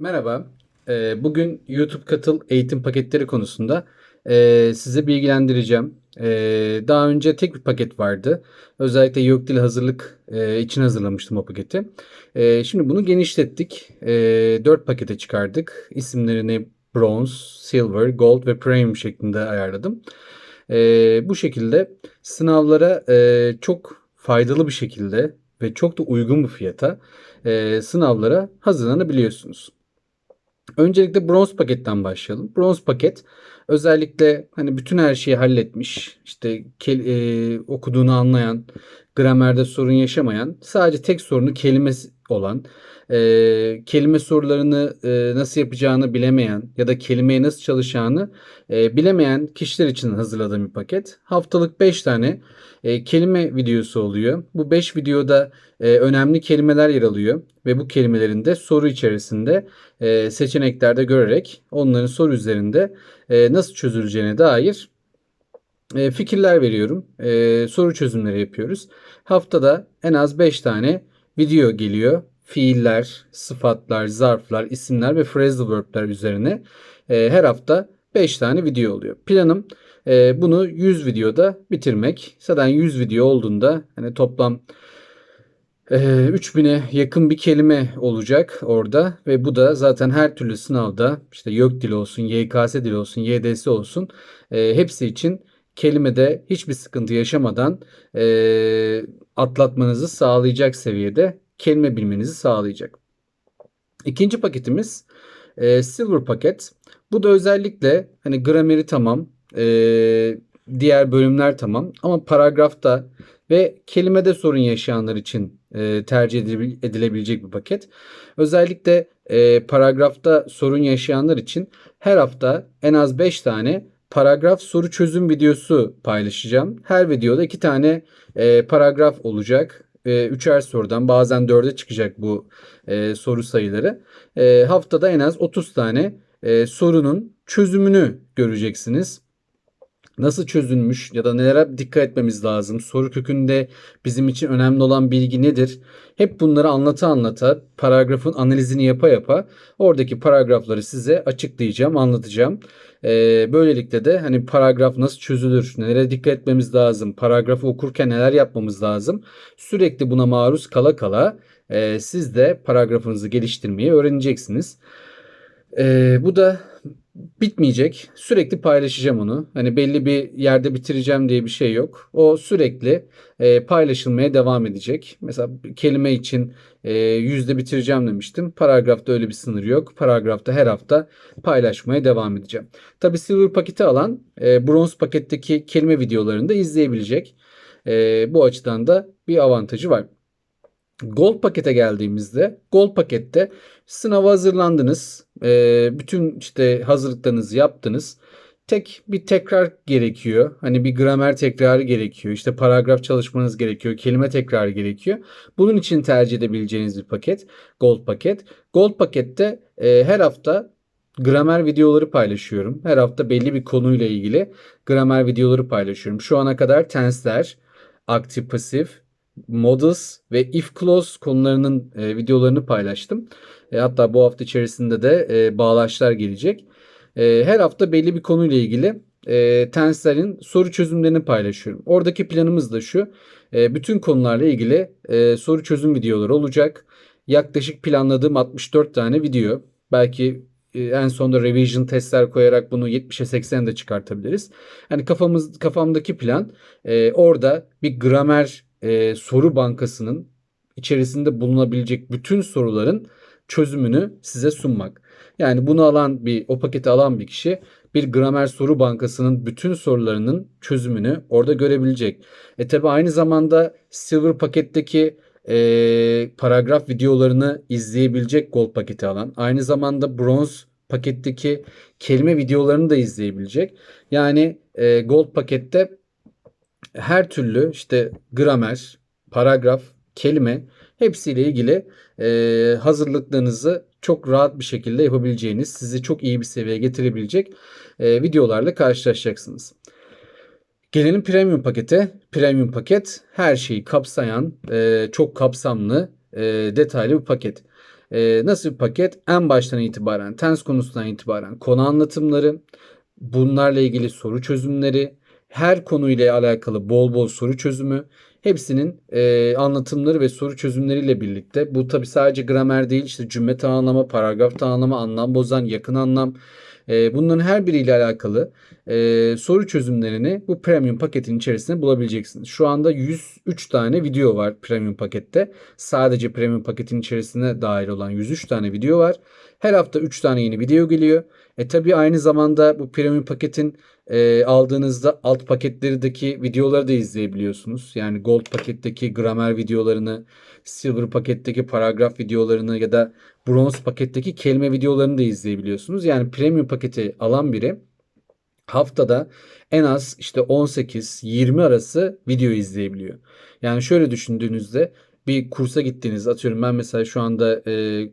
Merhaba. Ee, Bugün YouTube Katıl eğitim paketleri konusunda e, size bilgilendireceğim. Ee, Daha önce tek bir paket vardı. Özellikle yok dil hazırlık için hazırlamıştım o paketi. Ee, Şimdi bunu genişlettik. Ee, 4 pakete çıkardık. İsimlerini Bronze, Silver, Gold ve Premium şeklinde ayarladım. Ee, Bu şekilde sınavlara çok faydalı bir şekilde ve çok da uygun bir fiyata sınavlara hazırlanabiliyorsunuz. Öncelikle bronz paketten başlayalım. Bronz paket özellikle hani bütün her şeyi halletmiş, işte e, okuduğunu anlayan, gramerde sorun yaşamayan, sadece tek sorunu kelime olan, e, kelime sorularını e, nasıl yapacağını bilemeyen ya da kelimeye nasıl çalışacağını e, bilemeyen kişiler için hazırladığım bir paket. Haftalık 5 tane e, kelime videosu oluyor. Bu 5 videoda e, önemli kelimeler yer alıyor ve bu kelimelerin de soru içerisinde e, seçeneklerde görerek onların soru üzerinde e, nasıl çözüleceğine dair fikirler veriyorum. Soru çözümleri yapıyoruz. Haftada en az 5 tane video geliyor. Fiiller, sıfatlar, zarflar, isimler ve phrasal verb'ler üzerine e, her hafta 5 tane video oluyor. Planım e, bunu 100 videoda bitirmek. Zaten 100 video olduğunda hani toplam e, 3000'e yakın bir kelime olacak orada ve bu da zaten her türlü sınavda işte YÖK dili olsun, YKS dili olsun, YDS olsun e, hepsi için kelimede hiçbir sıkıntı yaşamadan e, atlatmanızı sağlayacak seviyede kelime bilmenizi sağlayacak. İkinci paketimiz e, Silver paket. Bu da özellikle hani grameri tamam, e, diğer bölümler tamam ama paragrafta ve kelimede sorun yaşayanlar için e, tercih edilebil- edilebilecek bir paket. Özellikle e, paragrafta sorun yaşayanlar için her hafta en az 5 tane paragraf soru çözüm videosu paylaşacağım. Her videoda 2 tane e, paragraf olacak. E, üçer sorudan bazen 4'e çıkacak bu e, soru sayıları. E, haftada en az 30 tane e, sorunun çözümünü göreceksiniz nasıl çözülmüş ya da nelere dikkat etmemiz lazım? Soru kökünde bizim için önemli olan bilgi nedir? Hep bunları anlata anlata, paragrafın analizini yapa yapa oradaki paragrafları size açıklayacağım, anlatacağım. Ee, böylelikle de hani paragraf nasıl çözülür, nelere dikkat etmemiz lazım, paragrafı okurken neler yapmamız lazım? Sürekli buna maruz kala kala e, siz de paragrafınızı geliştirmeyi öğreneceksiniz. Ee, bu da bitmeyecek. Sürekli paylaşacağım onu. Hani belli bir yerde bitireceğim diye bir şey yok. O sürekli e, paylaşılmaya devam edecek. Mesela kelime için e, yüzde bitireceğim demiştim. Paragrafta öyle bir sınır yok. Paragrafta her hafta paylaşmaya devam edeceğim. Tabi Silver paketi alan e, bronz paketteki kelime videolarını da izleyebilecek. E, bu açıdan da bir avantajı var. Gold pakete geldiğimizde Gold pakette sınava hazırlandınız. E, bütün işte hazırlıklarınızı yaptınız. Tek bir tekrar gerekiyor. Hani bir gramer tekrarı gerekiyor. İşte paragraf çalışmanız gerekiyor. Kelime tekrarı gerekiyor. Bunun için tercih edebileceğiniz bir paket. Gold paket. Gold pakette e, her hafta gramer videoları paylaşıyorum. Her hafta belli bir konuyla ilgili gramer videoları paylaşıyorum. Şu ana kadar tense'ler, aktif pasif, models ve if clause konularının e, videolarını paylaştım. E, hatta bu hafta içerisinde de e, bağlaçlar gelecek. E, her hafta belli bir konuyla ilgili e, tenslerin soru çözümlerini paylaşıyorum. Oradaki planımız da şu. E, bütün konularla ilgili e, soru çözüm videoları olacak. Yaklaşık planladığım 64 tane video. Belki e, en sonunda revision testler koyarak bunu 70'e 80'e de çıkartabiliriz. Hani kafamız kafamdaki plan e, orada bir gramer e, soru bankasının içerisinde bulunabilecek bütün soruların çözümünü size sunmak. Yani bunu alan bir o paketi alan bir kişi bir gramer soru bankasının bütün sorularının çözümünü orada görebilecek. E tabi aynı zamanda Silver paketteki e, paragraf videolarını izleyebilecek Gold paketi alan. Aynı zamanda Bronze paketteki kelime videolarını da izleyebilecek. Yani e, Gold pakette her türlü işte gramer, paragraf, kelime hepsiyle ilgili e, hazırlıklarınızı çok rahat bir şekilde yapabileceğiniz, sizi çok iyi bir seviyeye getirebilecek e, videolarla karşılaşacaksınız. Gelelim premium pakete. Premium paket her şeyi kapsayan, e, çok kapsamlı, e, detaylı bir paket. E, nasıl bir paket? En baştan itibaren, tens konusundan itibaren konu anlatımları, bunlarla ilgili soru çözümleri, her konuyla alakalı bol bol soru çözümü, hepsinin e, anlatımları ve soru çözümleriyle birlikte bu tabi sadece gramer değil işte cümle tamamlama, paragraf tamamlama, anlam bozan, yakın anlam e, bunların her biriyle alakalı e, soru çözümlerini bu premium paketin içerisinde bulabileceksiniz. Şu anda 103 tane video var premium pakette. Sadece premium paketin içerisine dahil olan 103 tane video var. Her hafta 3 tane yeni video geliyor. E tabi aynı zamanda bu premium paketin e, aldığınızda alt paketlerdeki videoları da izleyebiliyorsunuz. Yani gold paketteki gramer videolarını, silver paketteki paragraf videolarını ya da bronz paketteki kelime videolarını da izleyebiliyorsunuz. Yani premium paketi alan biri haftada en az işte 18-20 arası video izleyebiliyor. Yani şöyle düşündüğünüzde bir kursa gittiğiniz atıyorum ben mesela şu anda e,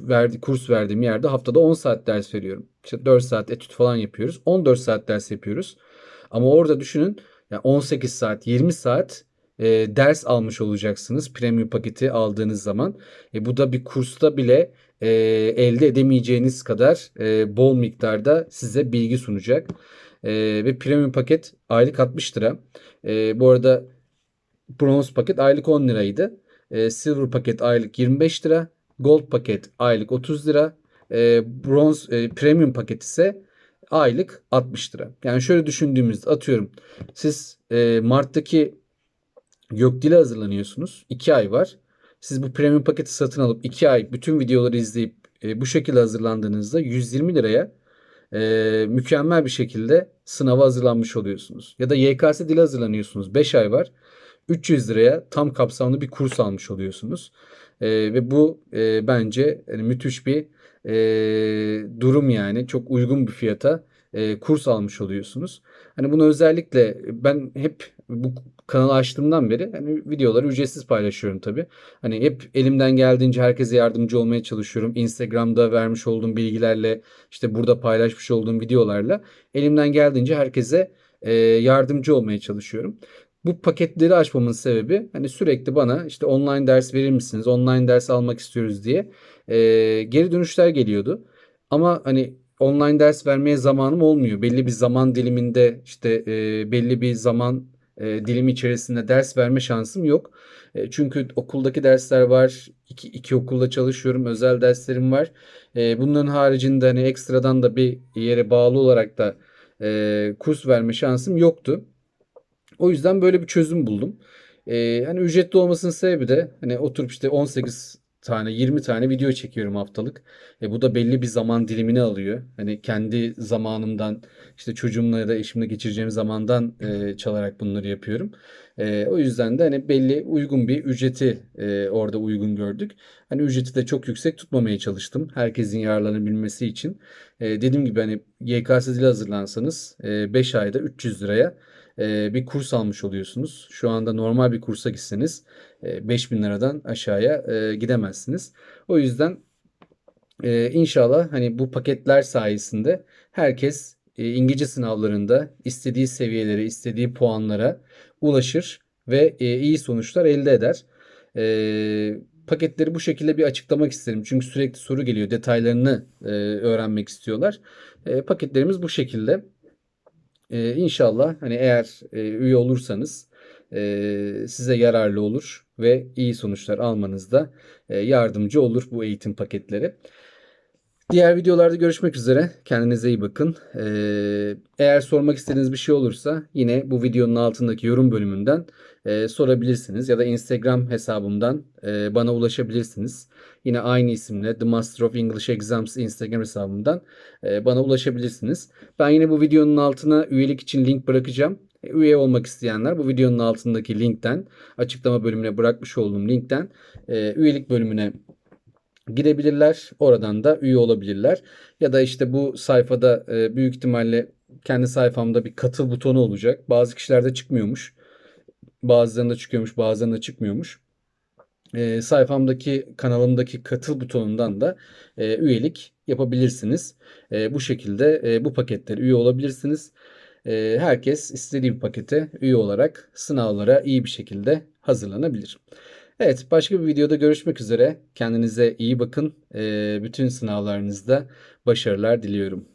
verdi, kurs verdiğim yerde haftada 10 saat ders veriyorum. İşte 4 saat etüt falan yapıyoruz. 14 saat ders yapıyoruz. Ama orada düşünün yani 18 saat 20 saat e, ders almış olacaksınız premium paketi aldığınız zaman. E, bu da bir kursta bile e, elde edemeyeceğiniz kadar e, bol miktarda size bilgi sunacak. E, ve premium paket aylık 60 lira. E, bu arada bronz paket aylık 10 liraydı. E, silver paket aylık 25 lira. Gold paket aylık 30 lira. E, bronz e, premium paket ise aylık 60 lira. Yani şöyle düşündüğümüzde atıyorum siz e, Mart'taki Gökdil'e hazırlanıyorsunuz. 2 ay var. Siz bu premium paketi satın alıp 2 ay bütün videoları izleyip e, bu şekilde hazırlandığınızda 120 liraya e, mükemmel bir şekilde sınava hazırlanmış oluyorsunuz. Ya da YKS dili hazırlanıyorsunuz. 5 ay var. 300 liraya tam kapsamlı bir kurs almış oluyorsunuz. E, ve bu e, bence yani müthiş bir e, durum yani. Çok uygun bir fiyata e, kurs almış oluyorsunuz. Hani bunu özellikle ben hep bu kanalı açtığımdan beri hani videoları ücretsiz paylaşıyorum tabii. Hani hep elimden geldiğince herkese yardımcı olmaya çalışıyorum. Instagram'da vermiş olduğum bilgilerle işte burada paylaşmış olduğum videolarla elimden geldiğince herkese e, yardımcı olmaya çalışıyorum. Bu paketleri açmamın sebebi hani sürekli bana işte online ders verir misiniz? Online ders almak istiyoruz diye e, geri dönüşler geliyordu. Ama hani online ders vermeye zamanım olmuyor. Belli bir zaman diliminde işte e, belli bir zaman e, dilimi içerisinde ders verme şansım yok. E, çünkü okuldaki dersler var. İki, iki okulda çalışıyorum. Özel derslerim var. E, bunların haricinde hani ekstradan da bir yere bağlı olarak da e, kurs verme şansım yoktu. O yüzden böyle bir çözüm buldum. E, hani ücretli olmasının sebebi de hani oturup işte 18 tane 20 tane video çekiyorum haftalık. E, bu da belli bir zaman dilimini alıyor. Hani kendi zamanımdan işte çocuğumla ya da eşimle geçireceğim zamandan e, çalarak bunları yapıyorum. E, o yüzden de hani belli uygun bir ücreti e, orada uygun gördük. Hani ücreti de çok yüksek tutmamaya çalıştım. Herkesin yararlanabilmesi için. E, dediğim gibi hani YKS dili hazırlansanız e, 5 ayda 300 liraya e, bir kurs almış oluyorsunuz. Şu anda normal bir kursa gitseniz 5000 e, liradan aşağıya e, gidemezsiniz. O yüzden inşallah hani bu paketler sayesinde herkes İngilizce sınavlarında istediği seviyelere, istediği puanlara ulaşır ve iyi sonuçlar elde eder. Paketleri bu şekilde bir açıklamak isterim. Çünkü sürekli soru geliyor. Detaylarını öğrenmek istiyorlar. Paketlerimiz bu şekilde. Ee, inşallah hani eğer e, üye olursanız e, size yararlı olur ve iyi sonuçlar almanızda e, yardımcı olur bu eğitim paketleri. Diğer videolarda görüşmek üzere. Kendinize iyi bakın. Ee, eğer sormak istediğiniz bir şey olursa yine bu videonun altındaki yorum bölümünden e, sorabilirsiniz. Ya da Instagram hesabımdan e, bana ulaşabilirsiniz. Yine aynı isimle The Master of English Exams Instagram hesabımdan e, bana ulaşabilirsiniz. Ben yine bu videonun altına üyelik için link bırakacağım. E, üye olmak isteyenler bu videonun altındaki linkten açıklama bölümüne bırakmış olduğum linkten e, üyelik bölümüne gidebilirler. Oradan da üye olabilirler. Ya da işte bu sayfada e, büyük ihtimalle kendi sayfamda bir katıl butonu olacak. Bazı kişilerde çıkmıyormuş. Bazılarında çıkıyormuş, bazılarında çıkmıyormuş. E, sayfamdaki kanalımdaki katıl butonundan da e, üyelik yapabilirsiniz. E, bu şekilde e, bu paketlere üye olabilirsiniz. E, herkes istediği bir pakete üye olarak sınavlara iyi bir şekilde hazırlanabilir. Evet, başka bir videoda görüşmek üzere. Kendinize iyi bakın. Ee, bütün sınavlarınızda başarılar diliyorum.